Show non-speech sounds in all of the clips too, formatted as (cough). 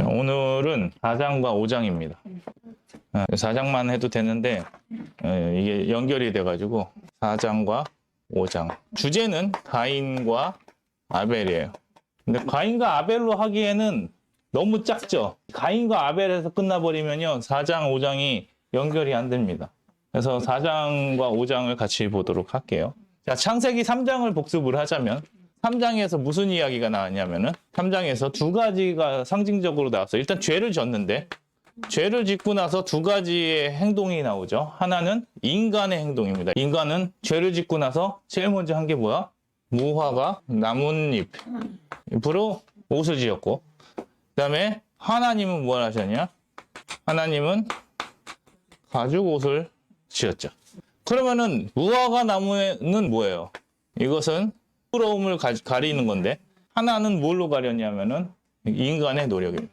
자, 오늘은 4장과 5장입니다. 4장만 해도 되는데 어, 이게 연결이 돼가지고 4장과 5장. 주제는 가인과 아벨이에요. 근데 가인과 아벨로 하기에는 너무 작죠. 가인과 아벨에서 끝나버리면요. 4장, 5장이 연결이 안 됩니다. 그래서 4장과 5장을 같이 보도록 할게요. 자, 창세기 3장을 복습을 하자면 3장에서 무슨 이야기가 나왔냐면은 3장에서 두 가지가 상징적으로 나왔어요. 일단 죄를 졌는데 죄를 짓고 나서 두 가지의 행동이 나오죠. 하나는 인간의 행동입니다. 인간은 죄를 짓고 나서 제일 먼저 한 게 뭐야? 무화과 나뭇잎으로 옷을 지었고 그다음에 하나님은 뭘 하셨냐? 하나님은 가죽 옷을 지었죠. 그러면은 무화과 나무는 뭐예요? 이것은 부러움을 가, 가리는 건데 하나는 뭘로 가렸냐면은 인간의 노력입니다.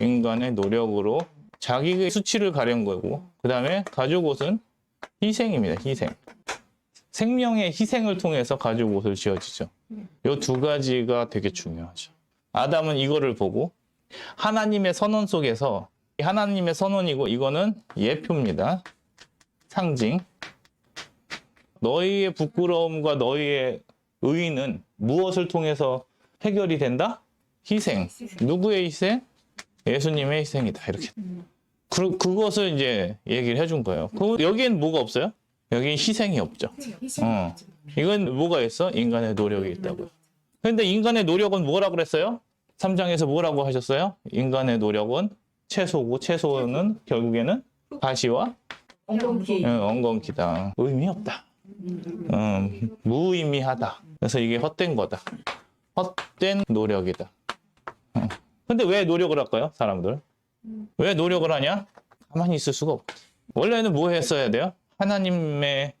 인간의 노력으로 자기의 수치를 가린 거고 그 다음에 가죽 옷은 희생입니다. 희생. 생명의 희생을 통해서 가죽 옷을 지어지죠. 이 두 가지가 되게 중요하죠. 아담은 이거를 보고 하나님의 선언 속에서 하나님의 선언이고 이거는 예표입니다. 상징. 너희의 부끄러움과 너희의 의의는 무엇을 통해서 해결이 된다? 희생. 누구의 희생? 예수님의 희생이다. 이렇게. 그, 그것을 이제 얘기를 해준 거예요. 그, 여기엔 뭐가 없어요? 여기엔 희생이 없죠. 어. 이건 뭐가 있어? 인간의 노력이 있다고요. 근데 인간의 노력은 뭐라 그랬어요? 3장에서 뭐라고 하셨어요? 인간의 노력은 채소고 채소는 결국에는 가시와 엉겅퀴. 어, 엉겅퀴다. 의미 없다. 음, 무의미하다. 그래서 이게 헛된 거다. 헛된 노력이다. 어. 근데 왜 노력을 할까요, 사람들? 왜 노력을 하냐? 가만히 있을 수가 없어. 원래는 뭐 했어야 돼요? 하나님의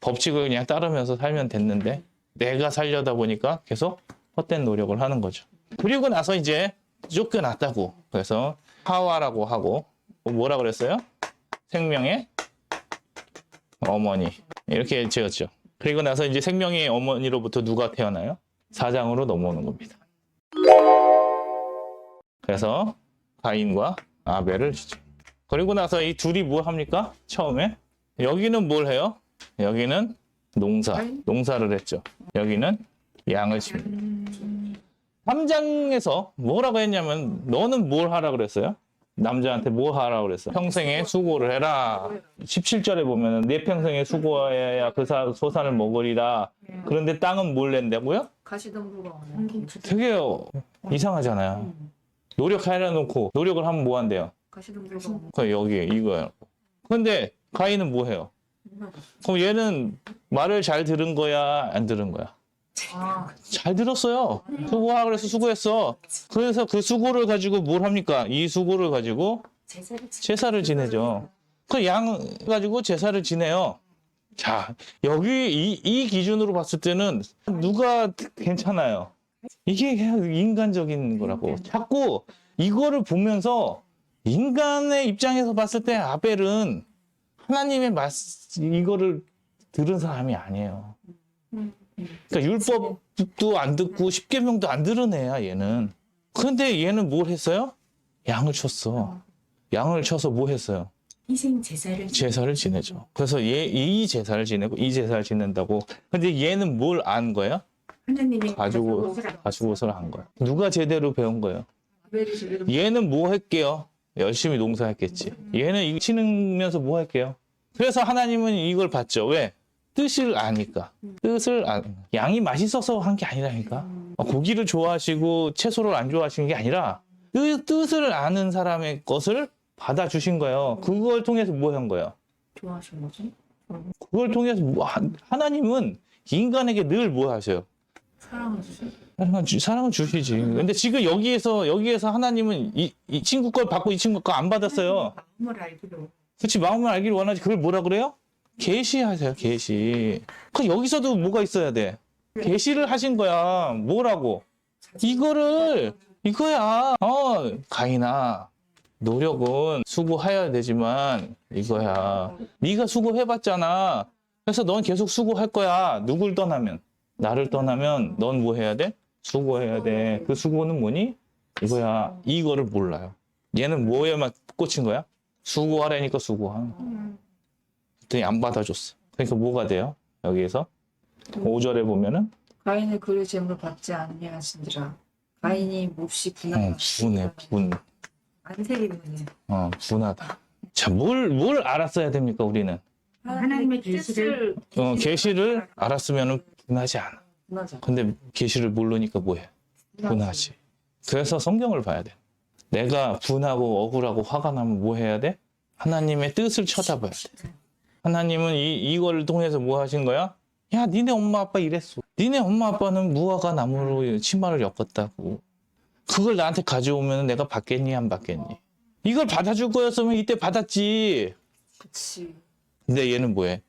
법칙을 그냥 따르면서 살면 됐는데 내가 살려다 보니까 계속 헛된 노력을 하는 거죠. 그리고 나서 이제 쫓겨났다고. 그래서 하와라고 하고 뭐라 그랬어요? 생명의 어머니 이렇게 지었죠. 그리고 나서 이제 생명의 어머니로부터 누가 태어나요? 사장으로 넘어오는 겁니다. 그래서 가인과 아벨을 주죠. 그리고 나서 이 둘이 뭐 합니까? 처음에 여기는 뭘 해요? 여기는 농사, 농사를 했죠. 여기는 양을 칩니다. 3장에서 뭐라고 했냐면 너는 뭘 하라 그랬어요? 남자한테 뭐 하라 그랬어? 평생에 수고를 해라. 17절에 보면 내 평생에 수고해야 그 사- 소산을 먹으리라. 그런데 땅은 뭘 낸다고요? 가시덤불가 오네. 되게 이상하잖아요. 노력하려 놓고 노력을 하면 뭐 한대요? 가시덤불가 오네. 그 여기 이거야. 근데 가인은 뭐 해요? 그럼 얘는 말을 잘 들은 거야, 안 들은 거야? 아, 잘 들었어요. 수고하라 그래서 수고했어. 그래서 그 수고를 가지고 뭘 합니까? 이 수고를 가지고 제사를 지내죠. 그 양 가지고 제사를 지내요. 자, 여기 이, 이 기준으로 봤을 때는 누가 괜찮아요? 이게 인간적인 거라고. 자꾸 이거를 보면서 인간의 입장에서 봤을 때 아벨은 하나님의 말 이거를 들은 사람이 아니에요. 그러니까 율법도 안 듣고 십계명도 안 들은 애야 얘는. 그런데 얘는 뭘 했어요? 양을 쳤어. 양을 쳐서 뭐 했어요? 희생 제사를 제사를 지내죠. 그래서 얘 이 제사를 지내고 이 제사를 지낸다고. 근데 얘는 뭘 안 거야? 가지고 가지고 옷을 한 거야. 누가 제대로 배운 거예요? 얘는 뭐 할게요? 열심히 농사했겠지. 얘는 이거 치면서 뭐 할게요? 그래서 하나님은 이걸 봤죠. 왜? 뜻을 아니까. 뜻을 아, 양이 맛있어서 한 게 아니라니까. 어, 고기를 좋아하시고 채소를 안 좋아하시는 게 아니라 뜻, 뜻을 아는 사람의 것을 받아주신 거예요. 그걸 통해서 뭐 한 거예요? 좋아하신 거지? 그걸 통해서 뭐 하- 하나님은 인간에게 늘 뭐 하셔요? 사랑을 주시. 사랑은, 주, 사랑은 주시지. 근데 지금 여기에서 여기에서 하나님은 이, 이 친구 걸 받고 이 친구 거안 받았어요. 마음을 알기로. 그렇지 마음을 알기를 원하지. 그걸 뭐라 그래요? 계시하세요. 계시. 그 여기서도 뭐가 있어야 돼? 계시를 하신 거야. 뭐라고? 이거를 이거야. 어 가인아 노력은 수고해야 되지만 이거야. 네가 수고해봤잖아. 그래서 넌 계속 수고할 거야. 누굴 떠나면 나를 떠나면 넌 뭐 해야 돼? 수고해야 돼. 그 수고는 뭐니? 이거야. 이거를 몰라요. 얘는 뭐에만 꽂힌 거야? 수고하라니까 수고하. 음. 그랬더니 안 받아줬어. 그러니까 뭐가 돼요? 여기에서 5절에 보면은 가인의 그의 재물을 받지 아니하신지라 가인이 몹시 분하다. 어, 분해, 분. 안색이 분해. 어, 분하다. 자, 뭘, 뭘 알았어야 됩니까, 우리는? 하나님의 계시를 어, 계시를 알았으면 분하지 않아. 분하죠. 근데 계시를 모르니까 뭐해? 분하지. 그래서 성경을 봐야 돼. 내가 분하고 억울하고 화가 나면 뭐 해야 돼? 하나님의 뜻을 쳐다봐야 돼. 하나님은 이, 이걸 통해서 뭐 하신 거야? 야, 니네 엄마 아빠 이랬어. 니네 엄마 아빠는 무화과 나무로 치마를 엮었다고. 그걸 나한테 가져오면 내가 받겠니, 안 받겠니? 이걸 받아줄 거였으면 이때 받았지. 그치. 근데 얘는 뭐해?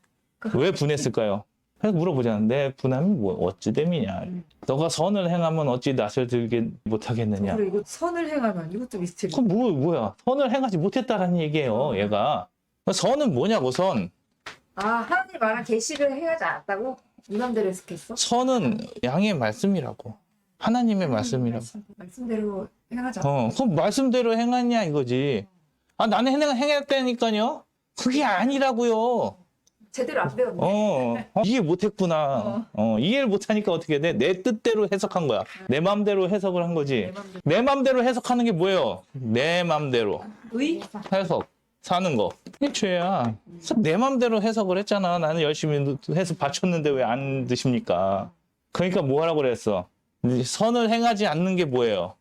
왜 분했을까요? 그래서 물어보잖아. 내 분함이 뭐 어찌 됨이냐. 너가 선을 행하면 어찌 낯을 들게 못하겠느냐. 그리고 이거 선을 행하면 이것도 미스테리. 그건 뭐, 뭐야? 선을 행하지 못했다라는 얘기예요, 얘가. 선은 뭐냐고, 선. 아 하나님 말한 계시를 행하지 않았다고? 이 맘대로 해석했어? 선은 양의 말씀이라고. 하나님의 말씀이라고. 말씀대로 행하지 않았다. 어, 그럼 말씀대로 행하냐 이거지. 아, 나는 행, 행했다니까요? 그게 아니라고요. 제대로 안 배웠네. 어, 어, 이해 못했구나. 어, 이해를 못하니까 어떻게 돼? 내 뜻대로 해석한 거야. 내 맘대로 해석을 한내 거지. 내 맘대로 해석하는 게 뭐예요? 내 맘대로 의? 해석 사는 거. 이게 죄야. 내 맘대로 해석을 했잖아. 나는 열심히 해서 바쳤는데 왜 안 드십니까? 그러니까 뭐 하라고 그랬어? 선을 행하지 않는 게 뭐예요?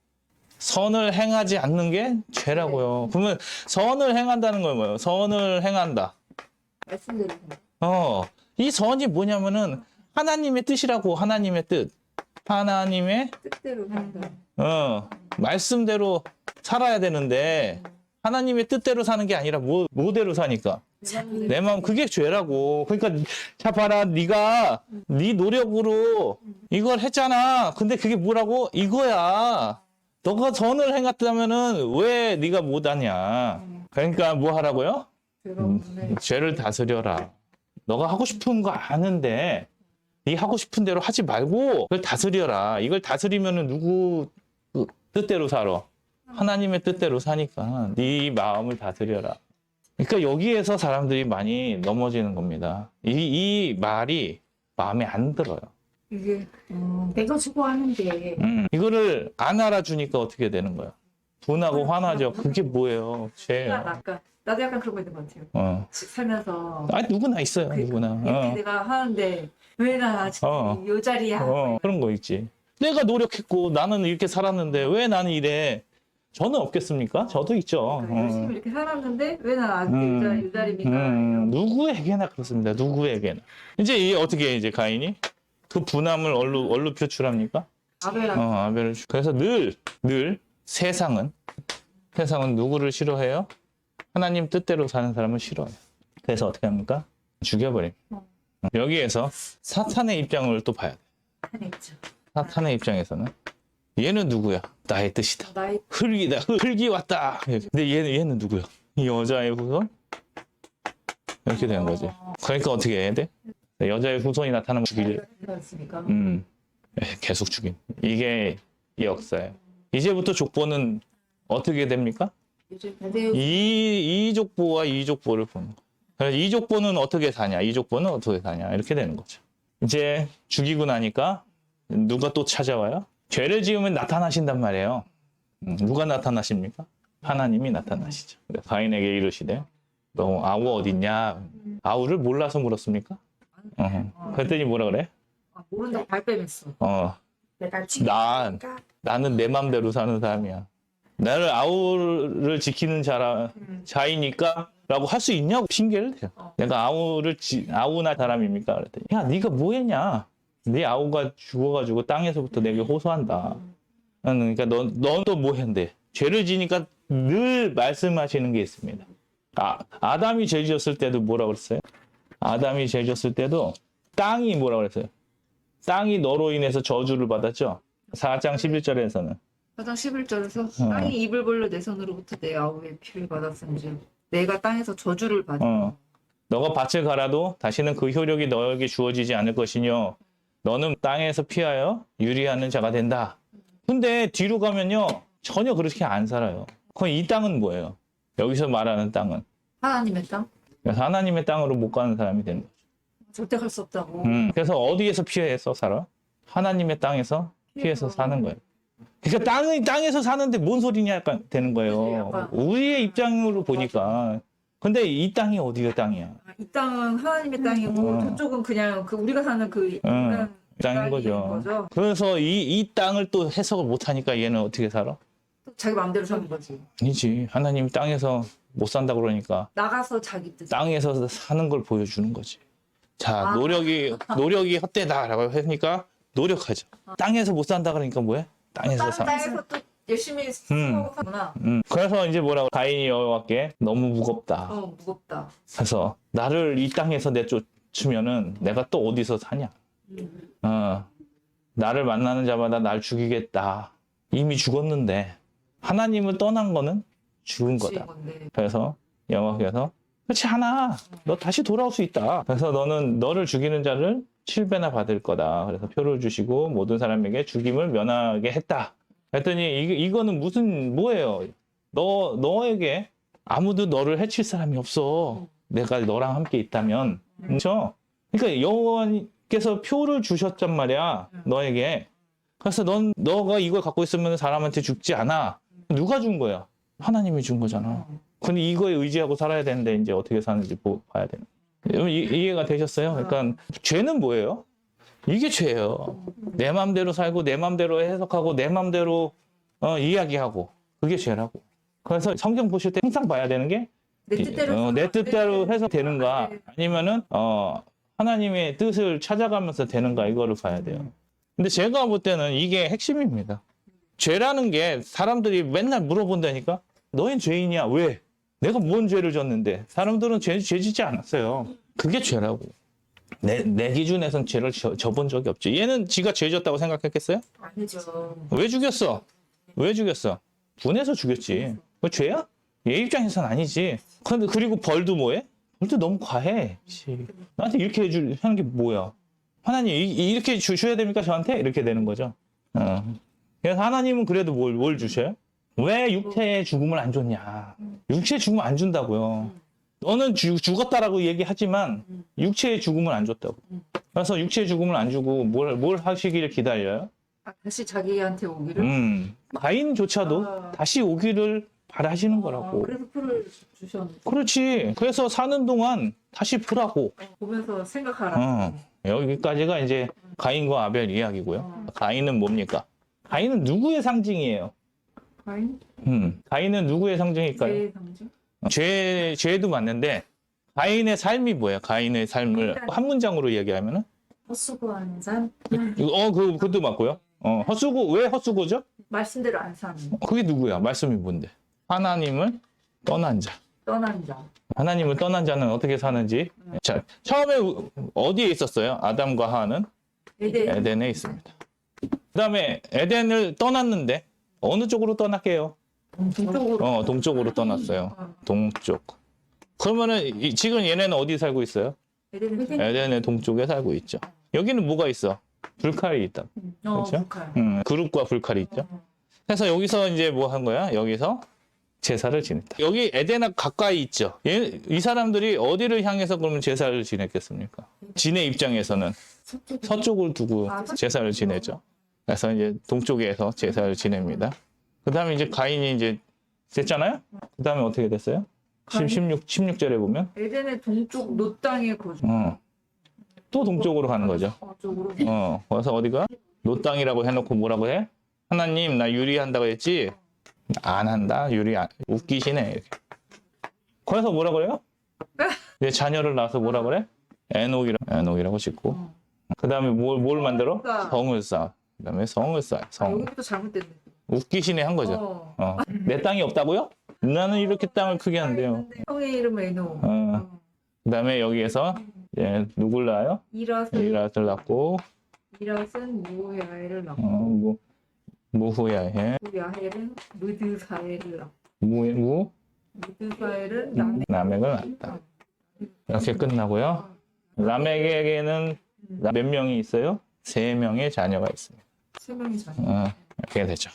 선을 행하지 않는 게 죄라고요. 그러면 선을 행한다는 건 뭐예요? 선을 행한다. 말씀대로. 어, 이 선이 뭐냐면은 하나님의 뜻이라고 하나님의 뜻. 하나님의 뜻대로 한다. 어, 말씀대로 살아야 되는데 하나님의 뜻대로 사는 게 아니라 뭐 뭐대로 사니까 내 마음 그게 죄라고. 그러니까 자 봐라 네가 네 노력으로 이걸 했잖아. 근데 그게 뭐라고? 이거야. 너가 선을 행했다면은 왜 네가 못하냐? 그러니까 뭐 하라고요? 그런 죄를 다스려라. 너가 하고 싶은 거 아는데 네 하고 싶은 대로 하지 말고 그걸 다스려라. 이걸 다스리면은 누구 그 뜻대로 살아? 하나님의 뜻대로 사니까 네 마음을 다스려라. 그러니까 여기에서 사람들이 많이 넘어지는 겁니다. 이, 이 말이 마음에 안 들어요. 이게 어, 내가 수고하는데 음, 이거를 안 알아주니까 어떻게 되는 거야? 분하고 화나죠. 그게 뭐예요? 나 죄예요. 아까 나도 약간 그런 거 있는 것 같아요. 어. 지- 살면서 아 누구나 있어요. 누구나. 이렇게 어. 내가 하는데 왜 나 아직 어. 요 자리야? 어, 그런 거 있지. 내가 노력했고 나는 이렇게 살았는데 왜 나는 이래? 저는 없겠습니까? 저도 있죠. 그러니까 열심히 어. 이렇게 살았는데 왜 나 아직 음. 자리, 요 자리입니까? 음, 누구에게나 그렇습니다. 누구에게나. 이제 이 어떻게 해, 이제 가인이 그 분함을 얼로 얼로 표출합니까? 아벨랑 어, 아벨을. 주- 그래서 늘 늘 세상은 세상은 누구를 싫어해요? 하나님 뜻대로 사는 사람을 싫어해요. 그래서 어떻게 합니까? 죽여버림. 어. 여기에서 사탄의 입장을 또 봐야 돼. 사탄의 입장에서는 얘는 누구야? 나의 뜻이다. 나의 흙이다. 흙, 흙이 왔다. 근데 얘는 얘는 누구야? 이 여자의 후손? 이렇게 되는 거지. 그러니까 어떻게 해야 돼? 여자의 후손이 나타나면 죽일. 음, 에, 계속 죽임. 이게 이 역사예요. 이제부터 족보는 어떻게 됩니까? 이, 이 족보와 이 족보를 보는 거. 이 족보는 어떻게 사냐? 이 족보는 어떻게 사냐? 이렇게 되는 거죠. 이제 죽이고 나니까 누가 또 찾아와요? 죄를 지으면 나타나신단 말이에요. 음, 누가 나타나십니까? 하나님이 나타나시죠. 가인에게 이르시되 너 아우 어딨냐? 아우를 몰라서 물었습니까? 어. 그랬더니 뭐라 그래? 아, 모른다고 발뺌했어. 어, 내가 지금 난 나는 내 맘대로 사는 사람이야. 나를 아우를 지키는 자라 자이니까 라고 할 수 있냐고 핑계를 대요. 어. 내가 아우를 지, 아우나 사람입니까? 그랬더니 야 네가 뭐 했냐? 네 아우가 죽어가지고 땅에서부터 내게 호소한다. 그러니까 넌넌또 뭐 했는데? 죄를 지니까 늘 말씀하시는 게 있습니다. 아, 아담이 죄 지었을 때도 뭐라 그랬어요? 아담이 죄 지었을 때도 땅이 뭐라 그랬어요? 땅이 너로 인해서 저주를 받았죠. 4장 11절에서는 사장 11절에서 어. 땅이 입을 벌려 내 손으로부터 내 아우의 피를 받았은지 내가 땅에서 저주를 받아. 어. 너가 밭을 갈아도 다시는 그 효력이 너에게 주어지지 않을 것이뇨. 너는 땅에서 피하여 유리하는 자가 된다. 근데 뒤로 가면요. 전혀 그렇게 안 살아요. 그럼 이 땅은 뭐예요? 여기서 말하는 땅은 하나님의 땅? 그래서 하나님의 땅으로 못 가는 사람이 되는 거죠. 절대 갈 수 없다고. 음, 그래서 어디에서 피해서 살아? 하나님의 땅에서 피해서 사는 거예요. 그러니까 땅이 땅에서 사는데 뭔 소리냐 약간 되는 거예요. 우리의 입장으로 보니까. 근데 이 땅이 어디가 땅이야? 아, 이 땅은 하나님의 땅이고 어. 저쪽은 그냥 그 우리가 사는 그 응, 인간 땅인 땅인 거죠. 그래서 이, 이 땅을 또 해석을 못 하니까 얘는 어떻게 살아? 또 자기 마음대로 사는 거지. 아니지. 하나님 땅에서 못 산다 그러니까 나가서 자기 뜻. 땅에서 사는 걸 보여주는 거지. 자, 아. 노력이 노력이 헛되다라고 하니까 노력하죠. 땅에서 못 산다 그러니까 뭐해? 땅에서 땅 사. 땅에서 또 열심히 쓰고 하구나. 음. 그래서 이제 뭐라고 가인이 여호와께 너무 무겁다. 어 무겁다. 그래서 나를 이 땅에서 내쫓으면은 내가 또 어디서 사냐? 음. 어, 나를 만나는 자마다 날 죽이겠다. 이미 죽었는데 하나님을 떠난 거는 죽은 거다. 건데. 그래서 여호와께서 그렇지 않아. 너 다시 돌아올 수 있다. 그래서 너는 너를 죽이는 자를 7배나 받을 거다. 그래서 표를 주시고 모든 사람에게 죽임을 면하게 했다. 했더니 이, 이거는 무슨 뭐예요? 너 너에게 아무도 너를 해칠 사람이 없어. 내가 너랑 함께 있다면. 그렇죠? 그러니까 여호와께서 표를 주셨단 말이야. 너에게. 그래서 넌 너가 이걸 갖고 있으면 사람한테 죽지 않아. 누가 준 거야? 하나님이 준 거잖아. 근데 이거에 의지하고 살아야 되는데 이제 어떻게 사는지 보, 봐야 되는. 여러분 이, 이해가 되셨어요? 그러니까 죄는 뭐예요? 이게 죄예요. 내 마음대로 살고 내 마음대로 해석하고 내 마음대로 어, 이야기하고 그게 죄라고. 그래서 성경 보실 때 항상 봐야 되는 게 내 뜻대로 어, 내 뜻대로 해서 되는가 네. 아니면은 어, 하나님의 뜻을 찾아가면서 되는가 이거를 봐야 돼요. 근데 제가 볼 때는 이게 핵심입니다. 죄라는 게 사람들이 맨날 물어본다니까 너흰 죄인이야 왜? 내가 뭔 죄를 졌는데 사람들은 죄, 죄 짓지 않았어요. 그게 죄라고. 내, 내 기준에선 죄를 져, 져본 적이 없지. 얘는 지가 죄 졌다고 생각했겠어요? 아니죠. 왜 죽였어? 왜 죽였어? 분해서 죽였지. 그 죄야? 얘 입장에선 아니지. 근데 그리고 벌도 뭐해? 벌도 너무 과해. 씨. 나한테 이렇게 해줄 하는 게 뭐야? 하나님 이, 이렇게 주셔야 됩니까 저한테? 이렇게 되는 거죠. 어. 그래서 하나님은 그래도 뭘, 뭘 주셔요? 왜 육체의 죽음을 안 줬냐? 육체의 죽음을 안 준다고요. 너는 죽- 죽었다라고 얘기하지만 육체의 죽음을 안 줬다고. 그래서 육체의 죽음을 안 주고 뭘, 뭘 하시기를 기다려요? 아, 다시 자기한테 오기를. 음, 가인조차도 아. 다시 오기를 바라시는 아, 거라고. 그래서 표를 주셨는데 그렇지. 그래서 사는 동안 다시 보라고. 보면서 생각하라. 어, 여기까지가 이제 가인과 아벨 이야기고요. 어. 가인은 뭡니까? 가인은 누구의 상징이에요? 가인? 음, 가인은 누구의 상징일까요? 제 상징? 죄, 죄도 맞는데, 가인의 삶이 뭐예요? 가인의 삶을 한 문장으로 얘기하면은? 헛수고하는 삶. 어, 그, 그것도 맞고요. 어, 헛수고, 왜 헛수고죠? 말씀대로 안 사는 그게 누구야? 말씀이 뭔데? 하나님을 떠난 자. 떠난 자. 하나님을 떠난 자는 어떻게 사는지. 자, 처음에 우- 어디에 있었어요? 아담과 하와는 에덴. 에덴에 있습니다. 그 다음에 에덴을 떠났는데 어느 쪽으로 떠날게요? 동쪽으로. 어, 동쪽으로 떠났어요. 어, 동쪽. 그러면은 이- 지금 얘네는 어디 살고 있어요? 에덴. 에덴의 동쪽에 살고 있죠. 여기는 뭐가 있어? 불칼이 있다. 어, 그렇죠? 북한. 음, 그룹과 불칼이 있죠. 그래서 여기서 이제 뭐 한 거야? 여기서 제사를 지냈다. 여기 에덴에 가까이 있죠. 얘, 이 사람들이 어디를 향해서 그러면 제사를 지냈겠습니까? 진의 입장에서는 서쪽을 두고 아, 서쪽. 제사를 지내죠. 그래서 이제 동쪽에서 제사를 지냅니다. 그 다음에 이제 가인이 이제 됐잖아요? 그 다음에 어떻게 됐어요? 가인? 16, 16절에 보면, 에덴의 동쪽 노 땅에 거주. 어, 또 동쪽으로 가는 거죠. 어, 쪽으로. 어, 그래서 어디가? 노 땅이라고 해놓고 뭐라고 해? 하나님, 나 유리한다고 했지? 안 한다? 유리, 안, 웃기시네. 이렇게. 그래서 뭐라 그래요? 내 자녀를 낳아서 뭐라 그래? 에녹이라, 에녹이라고 짓고. 어. 그 다음에 뭘, 뭘 만들어? 성을 쌓아. 그 다음에 성을 쌓아. 아, 성. 여기부터 잘못됐네. 웃기시네 한 거죠. 어. 어. (laughs) 내 땅이 없다고요? 나는 이렇게 땅을 크게 한대요. 형의 이름은 에노. 어. 어. 그 다음에 여기에서 이제 누굴 낳아요? 이랏은 이라스를 낳고, 이랏은 무야해를 어, 낳고 무, 무후야해. 무야해는 무드사해를 낳고 무, 무, 무드사해는 남의 라멕을 낳았다. 이렇게 끝나고요. 라멕에게는 몇 명이 있어요? 세 명의 자녀가 있습니다. 세 명이 자녀. 어, 이렇게 되죠.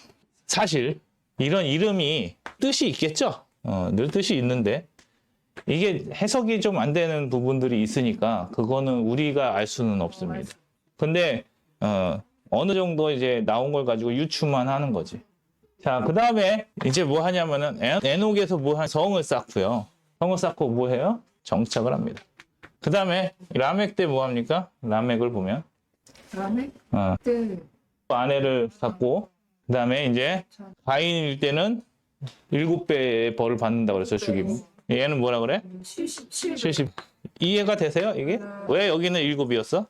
사실 이런 이름이 뜻이 있겠죠. 어, 늘 뜻이 있는데 이게 해석이 좀 안 되는 부분들이 있으니까 그거는 우리가 알 수는 없습니다. 근데 어, 어느 정도 이제 나온 걸 가지고 유추만 하는 거지. 자, 그 다음에 이제 뭐 하냐면은 에- 에녹에서 뭐한 성을 쌓고요. 성을 쌓고 뭐 해요? 정착을 합니다. 그 다음에 라멕 때 뭐 합니까? 라멕을 보면 다음에 어, 때 아내를 갖고 그 다음에 이제 가인일 때는 일곱 배의 벌을 받는다 그랬어요 죽임. 얘는 뭐라 그래? 77. 70 이해가 되세요 이게? 왜 여기는 일곱이었어?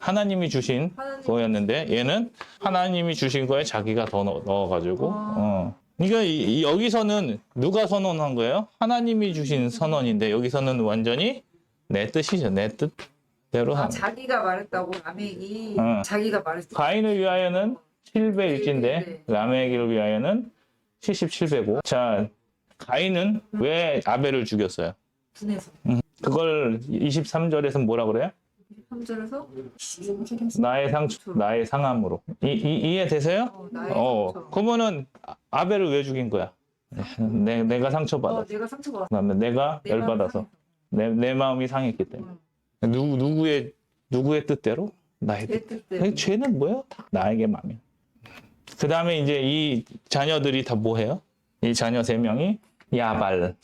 하나님이 주신 하나님 거였는데 얘는 하나님이 주신 거에 자기가 더 넣, 넣어가지고 아. 어. 그러니까 이- 이- 여기서는 누가 선언한 거예요? 하나님이 주신 선언인데 여기서는 완전히 내 뜻이죠 내 뜻대로 아, 자기가 말했다고 라멕이 어. 자기가 말했어. 가인을 위하여는 7배 일진데 네. 라멕을 위하여는 77배고 자 가인은 왜 아벨을 죽였어요? 분해서. 그걸 23절에서 뭐라 그래요? 3절에서 나의 상 나의 상함으로 이, 이, 이해되세요? 어, 나의 어 상처. 그러면은 아- 아벨을 왜 죽인 거야? 내, 내가 상처받아 어, 내가 상처받았어. 그다음에 내가 내 열받아서 내, 내 마음이 상했기 때문에 누구 누구의 누구의 뜻대로 나의 내뜻 뜻대로. 그 죄는? 다 나에게 마음이. 그 다음에 이제 이 자녀들이 다 뭐 해요? 이 자녀 세 명이 야발.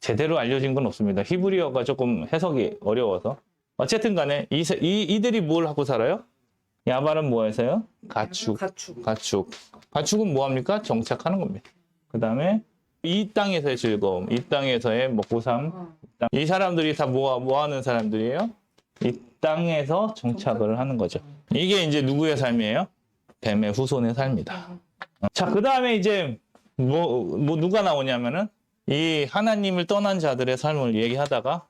제대로 알려진 건 없습니다. 히브리어가 조금 해석이 어려워서. 어쨌든 간에 이, 세- 이, 이들이 뭘 하고 살아요? 야발은 뭐 해서요? 가축. 가축. 가축. 가축은 뭐 합니까? 정착하는 겁니다. 그 다음에 이 땅에서의 즐거움, 이 땅에서의 먹고 삶, 어. 이 사람들이 다 뭐, 뭐 하는 사람들이에요? 이 땅에서 정착을 하는 거죠. 이게 이제 누구의 삶이에요? 뱀의 후손의 삶이다. 자, 그 다음에 이제 뭐, 뭐 누가 나오냐면은 이 하나님을 떠난 자들의 삶을 얘기하다가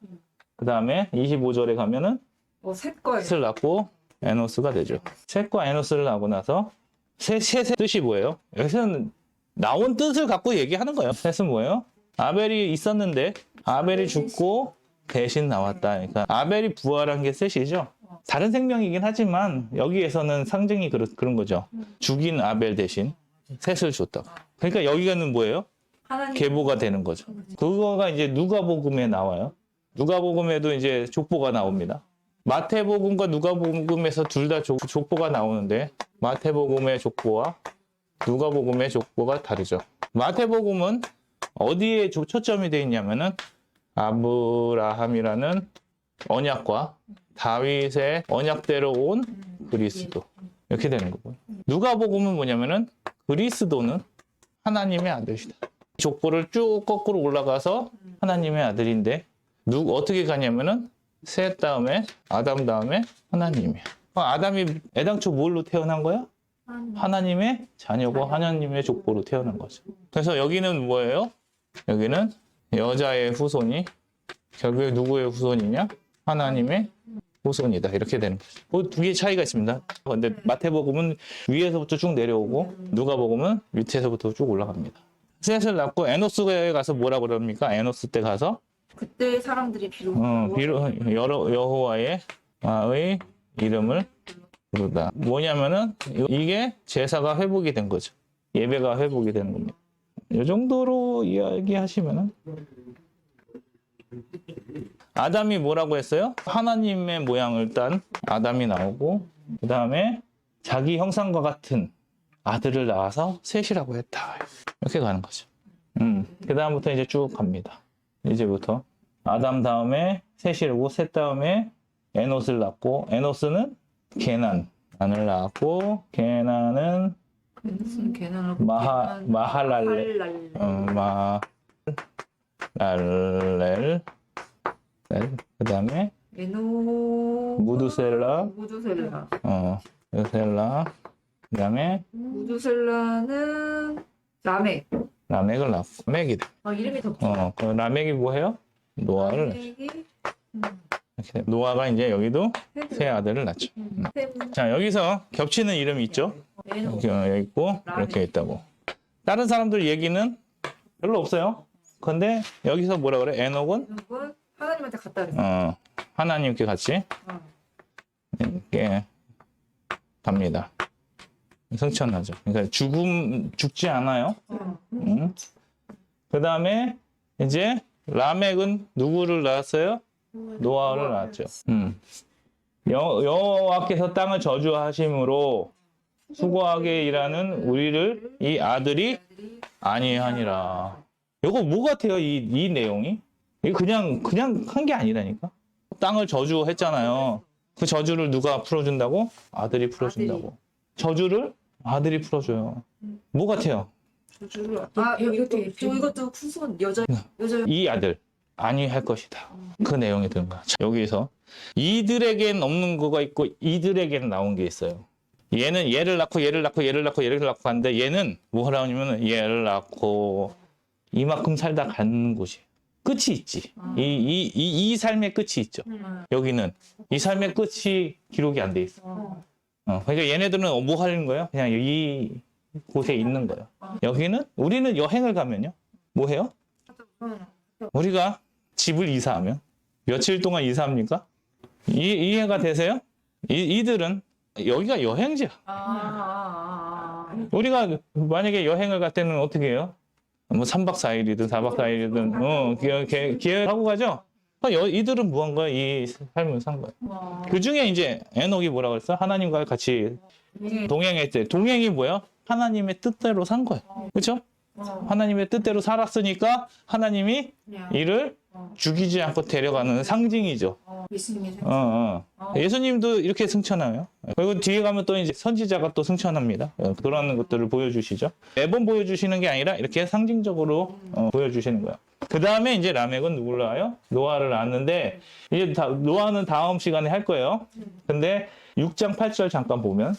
그 다음에 25절에 가면은 어, 셋 거예요. 셋을 낳고 에노스가 되죠. 셋과 에노스를 낳고 나서 셋, 셋의 뜻이 뭐예요? 여기서는 나온 뜻을 갖고 얘기하는 거예요. 셋은 뭐예요? 아벨이 있었는데 아벨이 죽고 대신 나왔다. 그러니까 아벨이 부활한 게 셋이죠. 다른 생명이긴 하지만 여기에서는 상징이 그런, 그런 거죠. 죽인 아벨 대신 셋을 줬다. 그러니까 여기가는 뭐예요? 계보가 되는 거죠. 그거가 이제 누가복음에 나와요. 누가복음에도 이제 족보가 나옵니다. 마태복음과 누가복음에서 둘 다 족보가 나오는데 마태복음의 족보와 누가복음의 족보가 다르죠. 마태복음은 어디에 조- 초점이 되어 있냐면은 아브라함이라는 언약과 다윗의 언약대로 온 그리스도 이렇게 되는 거고요. 누가복음은 뭐냐면은 그리스도는 하나님의 아들이다. 족보를 쭉 거꾸로 올라가서 하나님의 아들인데 누 어떻게 가냐면은 셋 다음에 아담 다음에 하나님이야. 그럼 아담이 애당초 뭘로 태어난 거야? 하나님의 자녀고 하나님의 족보로 태어난 거죠. 그래서 여기는 뭐예요? 여기는 여자의 후손이 결국에 누구의 후손이냐? 하나님의 후손이다. 이렇게 되는 거죠. 그두 개의 차이가 있습니다. 근데 마태복음은 위에서부터 쭉 내려오고 누가복음은 밑에서부터 쭉 올라갑니다. 셋을 낳고 에노스에 가서 뭐라 그럽니까? 에노스 때 가서 그때 사람들이 비록 어, 비로 여러 여호와의 아의 이름을 부르다. 뭐냐면은 이- 이게 제사가 회복이 된 거죠. 예배가 회복이 되는 겁니다. 이 정도로 이야기하시면은 아담이 뭐라고 했어요? 하나님의 모양을 딴 아담이 나오고 그 다음에 자기 형상과 같은 아들을 낳아서 셋이라고 했다. 이렇게 가는 거죠. 음, 그 다음부터 이제 쭉 갑니다. 이제부터 아담 다음에 셋이고 셋 다음에 에노스를 낳고 에노스는 게난 안을 낳았고 게난은 마하 어, 마랄렐 그 다음에 에노 무두셀라 무두셀라 어 셀라 그 다음에 무두셀라는 라멕 라멕을 낳고 라멕이 돼. 아 이름이 더 어, 그 라멕이 뭐해요? 노아를 낳죠. 라멕이 음, 이렇게 돼. 노아가 이제 여기도 헤드. 세 아들을 낳죠. 음, 셈, 자 여기서 겹치는 이름이 있죠. 에노 이렇게 여기 있고 이렇게 있다고. 다른 사람들 얘기는 별로 없어요. 근데 여기서 뭐라 그래? 에녹은 에녹은 하나님한테 갖다 줬어 어, 하나님께 같이 어. 이렇게 갑니다. 승천하죠. 그러니까 죽음 죽지 않아요. 어. 응? 그 다음에 이제 라멕은 누구를 낳았어요? 노아를 낳았죠. 음. 여, 여호와께서 땅을 저주하심으로 수고하게 일하는 우리를 이 아들이 아니하니라. 이거 뭐 같아요? 이, 이 내용이? 이 그냥 그냥 한 게 아니라니까. 땅을 저주했잖아요. 그 저주를 누가 풀어준다고? 아들이 풀어준다고. 저주를 아들이 풀어줘요. 뭐 같아요? 저주를 아 이것도 이것도 저 이것도 후손 여자 여자 이 아들 아니 할 것이다. 그 내용이 드는 거야. 자, 여기서 이들에겐 없는 거가 있고 이들에겐 나온 게 있어요. 얘는 얘를 낳고 얘를 낳고 얘를 낳고 얘를 낳고 하는데 얘는 뭐라 하냐면 얘를 낳고 이만큼 살다 가는 곳이 끝이 있지. 이, 이, 이, 이 삶의 끝이 있죠. 여기는 이 삶의 끝이 기록이 안 돼 있어. 어. 어, 그러니까 얘네들은 뭐 하는 거예요? 그냥 이 곳에 있는 거예요. 여기는 우리는 여행을 가면요. 뭐 해요? 우리가 집을 이사하면 며칠 동안 이사합니까? 이, 이해가 되세요? 이, 이들은 여기가 여행지야. 아, 아, 아, 아. 우리가 만약에 여행을 갈 때는 어떻게 해요? 뭐 3박 4일이든 4박 4일이든 어, 기- 기- 기획하고 가죠. 어, 여- 이들은 무한 거야? 이 삶을 산 거야. 어. 그 중에 이제 에녹이 뭐라 그랬어? 하나님과 같이 네. 동행했대. 동행이 뭐야? 하나님의 뜻대로 산 거야. 그렇죠? 어. 하나님의 뜻대로 살았으니까 하나님이 이를 어. 죽이지 않고 데려가는 상징이죠. 예수님의 어, 어. 예수님도 이렇게 승천해요. 그리고 뒤에 가면 또 이제 선지자가 또 승천합니다. 어, 그런 것들을 보여주시죠. 매번 보여주시는 게 아니라 이렇게 상징적으로 어, 보여주시는 거예요. 그 다음에 이제 라멕은 누구를 낳아요? 노아를 낳았는데 이제 다, 노아는 다음 시간에 할 거예요. 근데 6장 8절 잠깐 보면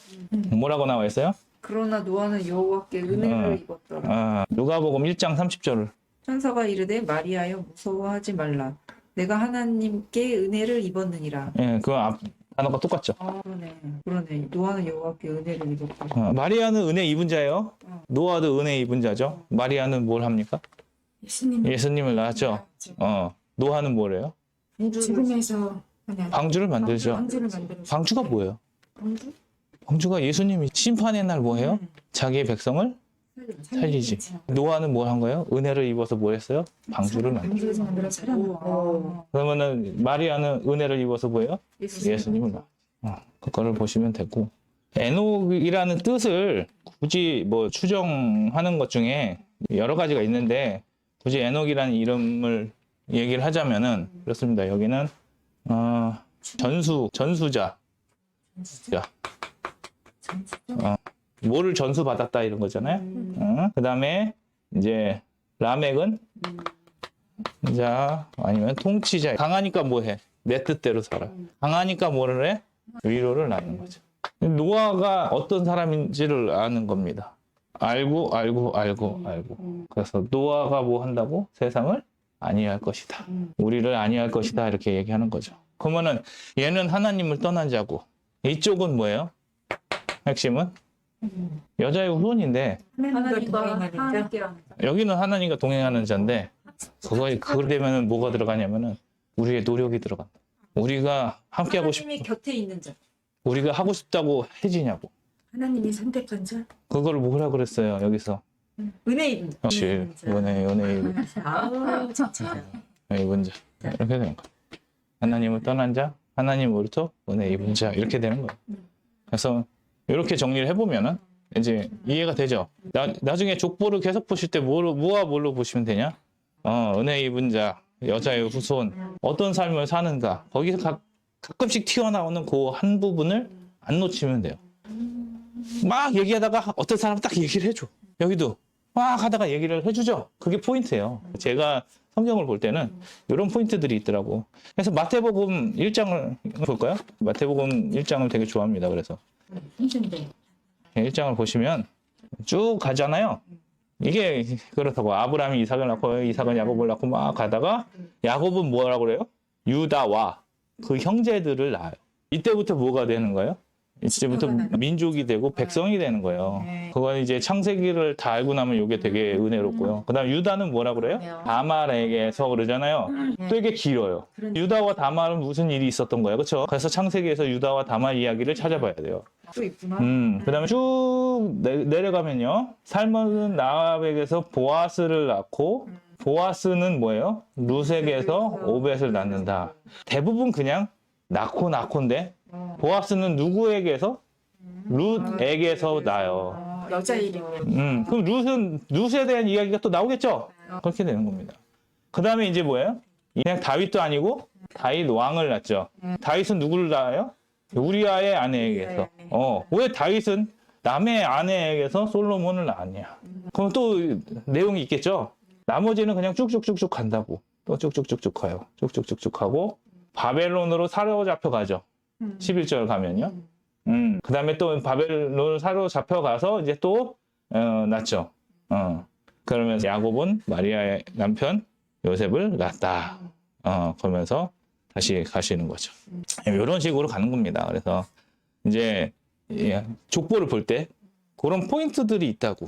뭐라고 나와 있어요? 그러나 노아는 여호와께 은혜를 어. 입었더라. 아, 누가복음 1장 30절을 천사가 이르되 마리아여 무서워하지 말라. 내가 하나님께 은혜를 입었느니라. 예, 그 앞 단어가 똑같죠. 아 그러네. 그러네. 노아는 여호와께 은혜를 입었다. 어, 마리아는 은혜 입은 자예요. 어. 노아도 은혜 입은 자죠. 마리아는 뭘 합니까? 예수님 예수님을 낳았죠. 어, 노아는 뭐래요? 죽음에서 방주를 만들죠. 방주를 만들어 방주가 뭐예요? 방주 방주가 예수님이 심판의 날 뭐해요? 음. 자기의 백성을 살리지. 노아는 뭘 한 거예요? 은혜를 입어서 뭐 했어요? 방주를 만들. 방주를 만들어 사람을 어. 그러면은 마리아는 은혜를 입어서 뭐예요? 예수님. 예수님을 낳. 어, 그거를 보시면 되고. 에녹이라는 뜻을 굳이 뭐 추정하는 것 중에 여러 가지가 있는데 굳이 에녹이라는 이름을 얘기를 하자면은 그렇습니다. 여기는 어, 전수 전수자 자, 어, 뭐를 전수 받았다 이런 거잖아요. 어, 그 다음에 이제 라멕은? 자 아니면 통치자. 강하니까 뭐해? 내 뜻대로 살아. 강하니까 뭐를 해? 위로를 낳는 거죠. 노아가 어떤 사람인지를 아는 겁니다. 알고 알고 알고 알고. 그래서 노아가 뭐 한다고? 세상을 아니할 것이다. 우리를 아니할 것이다. 이렇게 얘기하는 거죠. 그러면은 얘는 하나님을 떠난 자고. 이쪽은 뭐예요? 핵심은 여자의 후손인데 하나님과. 여기는 하나님과 동행하는 자인데 그거 그걸 되면은 뭐가 들어가냐면은 우리의 노력이 들어간다. 우리가 함께 하고 싶 하나님이 곁에 있는 자. 우리가 하고 싶다고 해지냐고. 하나님이 선택한 자 그거를 뭐라 그랬어요 여기서. 은혜 입은 자. 그렇지. 은혜 은혜 아우 진짜. 입은 자 이렇게 되는 거. 하나님을 떠난 자, 하나님으로부터 은혜 입은 자 이렇게 되는 거예요. 그래서 이렇게 정리를 해보면은 이제 이해가 되죠. 나, 나중에 족보를 계속 보실 때 뭐로 뭐와 뭘로 보시면 되냐? 어, 은혜 입은 자, 여자의 후손, 어떤 삶을 사는가 거기서 가, 가끔씩 튀어나오는 그 한 부분을 안 놓치면 돼요. 막 얘기하다가 어떤 사람은 딱 얘기를 해줘. 여기도 막 하다가 얘기를 해주죠. 그게 포인트예요. 제가 성경을 볼 때는 이런 포인트들이 있더라고. 그래서 마태복음 1장을 볼까요? 마태복음 1장을 되게 좋아합니다. 그래서 힘든데 1장을 보시면 쭉 가잖아요. 이게 그렇다고 아브라함이 이삭을 낳고 이삭은 야곱을 낳고 막 가다가 야곱은 뭐라고 그래요? 유다와 그 형제들을 낳아요. 이때부터 뭐가 되는 거예요? 이제부터 민족이 되고 백성이 되는 거예요. 그건 이제 창세기를 다 알고 나면 이게 되게 은혜롭고요. 그다음 유다는 뭐라 그래요? 다말에게서 그러잖아요. 되게 길어요. 유다와 다말은 무슨 일이 있었던 거예요, 그렇죠? 그래서 창세기에서 유다와 다말 이야기를 찾아봐야 돼요. 또 있구나. 음, 그 다음에 쭉 내, 내려가면요. 살몬은 나압에게서 보아스를 낳고 보아스는 뭐예요? 루색에서 오벳을 낳는다. 대부분 그냥 낳고 낳고인데 보아스는 누구에게서? 룻에게서 낳아요. 아, 여자 이름. 음, 그럼 룻은 룻에 대한 이야기가 또 나오겠죠? 그렇게 되는 겁니다. 그 다음에 이제 뭐예요? 그냥 다윗도 아니고 다윗 왕을 낳죠. 다윗은 누구를 낳아요? 우리아의 아내에게서. 어, 왜 다윗은 남의 아내에게서 솔로몬을 낳았냐? 그럼 또 내용이 있겠죠? 나머지는 그냥 쭉쭉쭉쭉 간다고. 또 쭉쭉쭉쭉 가요. 쭉쭉쭉쭉 가고 바벨론으로 사로잡혀 가죠. 11절 가면요. 음, 그 다음에 또 바벨론을 사로잡혀 가서 이제 또, 어, 낳죠. 어. 그러면서 야곱은 마리아의 남편 요셉을 낳았다. 어, 그러면서 다시 가시는 거죠. 이런 식으로 가는 겁니다. 그래서 이제 이 족보를 볼 때 그런 포인트들이 있다고.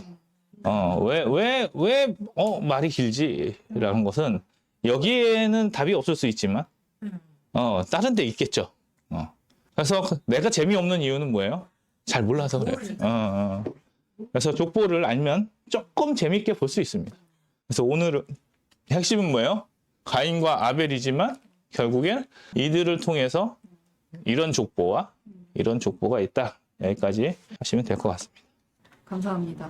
어, 왜, 왜, 왜, 어, 말이 길지라는 것은 여기에는 답이 없을 수 있지만, 어, 다른 데 있겠죠. 어. 그래서 내가 재미없는 이유는 뭐예요? 잘 몰라서 그래요. 어, 어. 그래서 족보를 알면 조금 재밌게 볼 수 있습니다. 그래서 오늘은 핵심은 뭐예요? 가인과 아벨이지만 결국엔 이들을 통해서 이런 족보와 이런 족보가 있다. 여기까지 하시면 될 것 같습니다. 감사합니다.